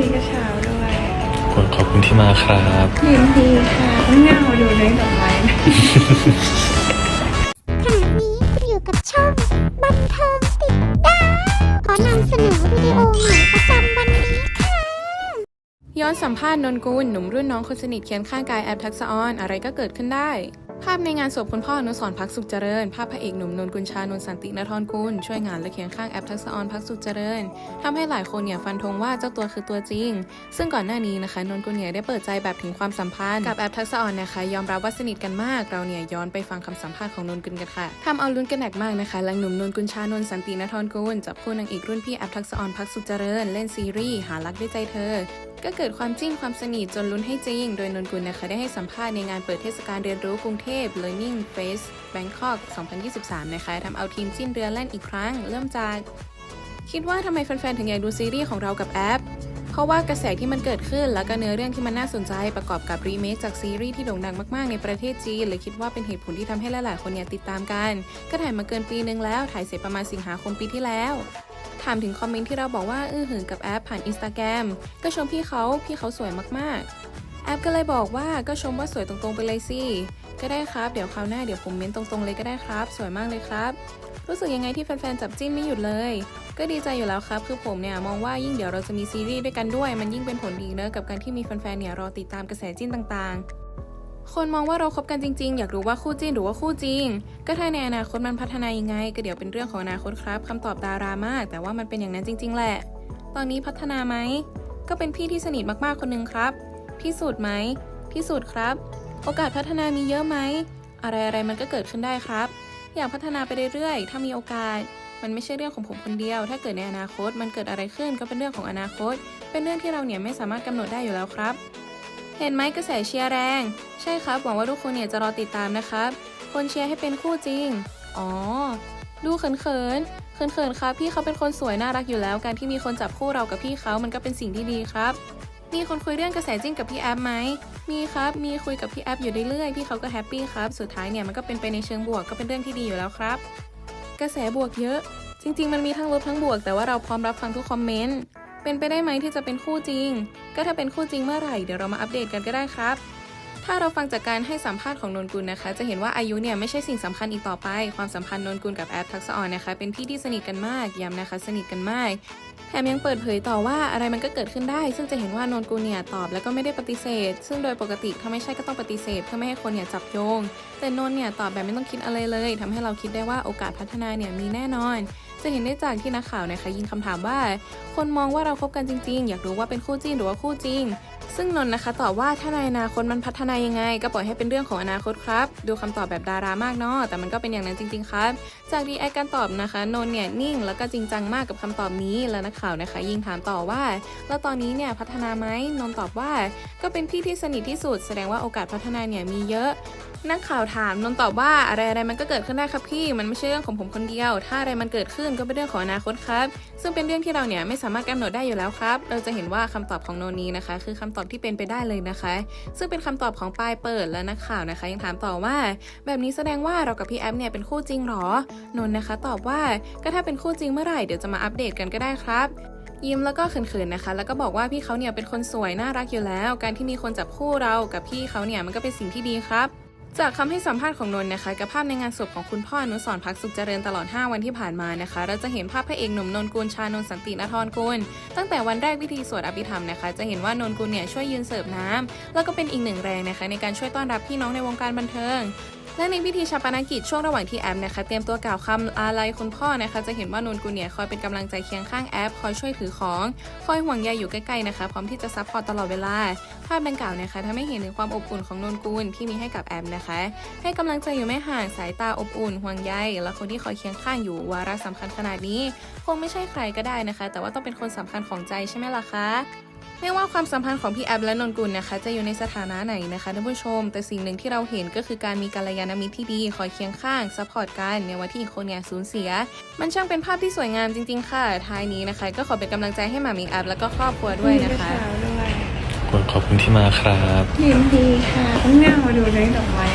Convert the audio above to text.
นี้ก็เช้าด้วยคนขอบคุณที่มาครับยินดีค่ะต้องเงาดูในดอกไม้นะขณะนี้คุณอยู่กับช่องบันเทิงติดดาวขอนำเสนอวิดีโอใหม่ประจำวันนี้ค่ะ ย้อนสัมภาษณ์นนกุลหนุ่มรุ่นน้องคนสนิทเคียงข้างกายแอบทักษะออน อะไรก็เกิดขึ้นได้ ภาพในงานศพคุณพ่ออนุสรพักสุขเจริญ ภาพพระเอกหนุ่มนนกุลชานนสันตินทรกุลช่วยงานและเคียงข้างแอบทักษะออนพักสุขเจริญทำให้หลายคนเนี่ยฟันธงว่าเจ้าตัวคือตัวจริง ซึ่งก่อนหน้านี้นะคะนนกุลเนี่ยได้เปิดใจแบบถึงความสัมพันธ์กับแอบทักษะออนนะคะ ยอมรับว่าสนิทกันมาก เราเนี่ยย้อนไปฟังคำสัมภาษณ์ของนนกุลกันค่ะทำเอาลุ้นกันหนักมากนะคะหลังหนุ่มนนกุลชานนสันตินทรกุลจับคู่นางเอกรุ่นพี่แอบทักษะออนพักสุขเจริญ เล่นซีรีส์หารักด้วยใจเธอก็เกิดความจิ้นความสนิทจนลุ้นให้จริง โดยนนกุลนะคะได้ให้สัมภาษณ์ในงานเปิดเทศกาลเรียนรู้กรุงเททพ Learning Face Bangkok 2023 นะคะทำเอาทีมจิ้นเรือแล่นอีกครั้ง เริ่มจาก คิดว่าทำไมแฟนๆ ถึงอยากดูซีรีส์ของเรากับแอป เพราะว่ากระแสที่มันเกิดขึ้น แล้วก็เนื้อเรื่องที่มันน่าสนใจประกอบกับรีเมคจากซีรีส์ที่โด่งดังมากๆ ในประเทศจีนเลยคิดว่าเป็นเหตุผลที่ทำให้หลายๆ คนเนี่ยติดตามกัน ก็ถ่ายมาเกินปีนึงแล้ว ถ่ายเสร็จประมาณสิงหาคมปีที่แล้วถามถึงคอมเมนต์ที่เราบอกว่าอื้อหือกับแอปผ่านอินสตาแกรมก็ชมพี่เขาพี่เขาสวยมากๆ แอปก็เลยบอกว่าก็ชมว่าสวยตรงๆไปเลยสิ ก็ได้ครับ เดี๋ยวคราวหน้าเดี๋ยวผมเม้นตรงๆเลยก็ได้ครับ สวยมากเลยครับ รู้สึกยังไงที่แฟนๆจับจิ้นไม่หยุดเลย ก็ดีใจอยู่แล้วครับ คือผมเนี่ยมองว่ายิ่งเดี๋ยวเราจะมีซีรีส์ด้วยกันด้วย มันยิ่งเป็นผลดีเนอะกับการที่มีแฟนๆเนี่ยรอติดตามกระแสจิ้นต่างๆคนมองว่าเราคบกันจริงๆ อยากรู้ว่าคู่จิ้นหรือว่าคู่จริง ก็ถ้าในอนาคตมันพัฒนายังไง ก็เดี๋ยวเป็นเรื่องของอนาคตครับคำตอบดารามาก แต่ว่ามันเป็นอย่างนั้นจริง ๆ แหละ ตอนนี้พัฒนาไหม ก็เป็นพี่ที่สนิทมากๆ คนนึงครับ พิสูจน์ไหมพิสูจน์ครับ โอกาสพัฒนามีเยอะไหม อะไรอะไรมันก็เกิดขึ้นได้ครับ อยากพัฒนาไปเรื่อยๆ ถ้ามีโอกาส มันไม่ใช่เรื่องของผมคนเดียว ถ้าเกิดในอนาคต มันเกิดอะไรขึ้นก็เป็นเรื่องของอนาคต เป็นเรื่องที่เราเนี่ยไม่สามารถกำหนดได้อยู่แล้วครับ เห็นไหมกระแสเชียร์แรง ใช่ครับ หวังว่าทุกคนเนี่ยจะรอติดตามนะครับ คนเชียร์ให้เป็นคู่จริง อ๋อ ดูเขินเขินเขินเขินๆ ครับ พี่เขาเป็นคนสวยน่ารักอยู่แล้ว การที่มีคนจับคู่เรากับพี่เขามันก็เป็นสิ่งที่ดีครับ มีคนคุยเรื่องกระแสจิ้นกับพี่แอฟไหม มีครับ มีคุยกับพี่แอฟอยู่เรื่อยๆ พี่เขาก็แฮปปี้ครับ สุดท้ายเนี่ยมันก็เป็นไปในเชิงบวกก็เป็นเรื่องที่ดีอยู่แล้วครับ กระแสบวกเยอะ จริง ๆ มันมีทั้งลบทั้งบวก แต่ว่าเราพร้อมรับฟังทุกคอมเมนต์ เป็นไปได้ไหมที่จะเป็นคู่จริง ก็ถ้าเป็นคู่จริงเมื่อไหร่เดี๋ยวเรามาอัปเดตกันก็ได้ครับ ถ้าเราฟังจากการให้สัมภาษณ์ของนนกุลนะคะ จะเห็นว่าอายุเนี่ยไม่ใช่สิ่งสำคัญอีกต่อไป ความสัมพันธ์นนกุลกับแอปทักษะอ่อนนะคะ เป็นพี่ที่สนิทกันมากย้ำนะคะ สนิทกันมาก แถมยังเปิดเผยต่อว่าอะไรมันก็เกิดขึ้นได้ ซึ่งจะเห็นว่านนกูเนี่ยตอบแล้วก็ไม่ได้ปฏิเสธ ซึ่งโดยปกติถ้าไม่ใช่ก็ต้องปฏิเสธ เพื่อไม่ให้คนเนี่ยจับโยง แต่นนเนี่ยตอบแบบไม่ต้องคิดอะไรเลยทำให้เราคิดได้ว่าโอกาสพัฒนาเนี่ยมีแน่นอน จะเห็นได้จากที่นักข่าวนะคะยิงคำถามว่า คนมองว่าเราคบกันจริง ๆ อยากรู้ว่าเป็นคู่จิ้นหรือว่าคู่จริง ซึ่งนนท์นะคะตอบว่าถ้าในอนาคตมันพัฒนายังไง ก็ปล่อยให้เป็นเรื่องของอนาคตครับ ดูคำตอบแบบดารามากเนาะแต่มันก็เป็นอย่างนั้นจริง ๆ ครับ จากดีไอการตอบนะคะนนท์เนี่ยนิ่ง แล้วก็จริงจังมากกับคำตอบนี้แล้วนักข่าวนะคะ ยิงถามต่อว่า แล้วตอนนี้เนี่ยพัฒนาไหมนนท์ตอบว่า ก็เป็นพี่ที่สนิทที่สุด แสดงว่าโอกาสพัฒนาเนี่ยมีเยอะนักข่าวถามนนตอบว่าอะไรอะไรมันก็เกิดขึ้นได้ครับพี่ มันไม่ใช่เรื่องของผมคนเดียว ถ้าอะไรมันเกิดขึ้นก็เป็นเรื่องของอนาคตครับ ซึ่งเป็นเรื่องที่เราเนี่ยไม่สามารถกำหนดได้อยู่แล้วครับ เราจะเห็นว่าคำตอบของโนนี้นะคะ คือคำตอบที่เป็นไปได้เลยนะคะ ซึ่งเป็นคำตอบของปลายเปิดและนักข่าวนะคะ ยังถามต่อว่า แบบนี้แสดงว่าเรากับพี่แอฟเนี่ยเป็นคู่จริงหรอนนนะคะ ตอบว่าก็ถ้าเป็นคู่จริงเมื่อไหร่เดี๋ยวจะมาอัปเดตกันก็ได้ครับยิ้มแล้วก็เขินๆนะคะ แล้วก็บอกว่าพี่เขาเนี่ยเป็นคนสวยน่ารักอยู่แล้ว การที่มีคนจับคู่เรากับพี่เขาเนี่ยมันก็เป็นสิ่งที่ดีครับ จากคำให้สัมภาษณ์ของนนท์นะคะกับภาพในงานศพของคุณพ่ออนุสรพักสุขเจริญตลอด 5 วันที่ผ่านมานะคะ เราจะเห็นภาพพระเอกหนุ่มนนกุลชานนท์สันตินทรกุลตั้งแต่วันแรกพิธีสวดอภิธรรมนะคะ จะเห็นว่านนกุลเนี่ยช่วยยืนเสิร์ฟน้ำแล้วก็เป็นอีกหนึ่งแรงนะคะ ในการช่วยต้อนรับพี่น้องในวงการบันเทิง และในพิธีชาปนกิจช่วงระหว่างที่แอปนะคะเตรียมตัวกล่าวคำอาลัยคุณพ่อนะคะจะเห็นว่านนกุลเนี่ยคอยเป็นกำลังใจเคียงข้างแอป คอยช่วยถือของ คอยห่วงใยอยู่ใกล้ๆนะคะ พร้อมที่จะซัพพอร์ตตลอดเวลา ภาพดังกล่าวนะคะทำให้เห็นถึงความอบอุ่นของนนกุลที่มีให้กับแอมนะคะ ให้กำลังใจอยู่ไม่ห่างสายตาอบอุ่นห่วงใยและคนที่คอยเคียงข้างอยู่วาระสำคัญขนาดนี้ คงไม่ใช่ใครก็ได้นะคะ แต่ว่าต้องเป็นคนสำคัญของใจใช่ไหมล่ะคะ ไม่ว่าความสัมพันธ์ของพี่แอฟและนนกุลนะคะ จะอยู่ในสถานะไหนนะคะท่านผู้ชม แต่สิ่งหนึ่งที่เราเห็นก็คือการมีกัลยาณมิตรที่ดีคอยเคียงข้างซัพพอร์ตกันในวันที่อีกคนเนี่ยสูญเสีย มันช่างเป็นภาพที่สวยงามจริง ๆ ค่ะท้ายนี้นะคะ ก็ขอเป็นกำลังใจให้หมามิงแอฟและก็ครอบครัวด้วยนะคะเช้าด้วยคนขอบคุณที่มาครับยินดีค่ะต้องเงาดูในดอกไม้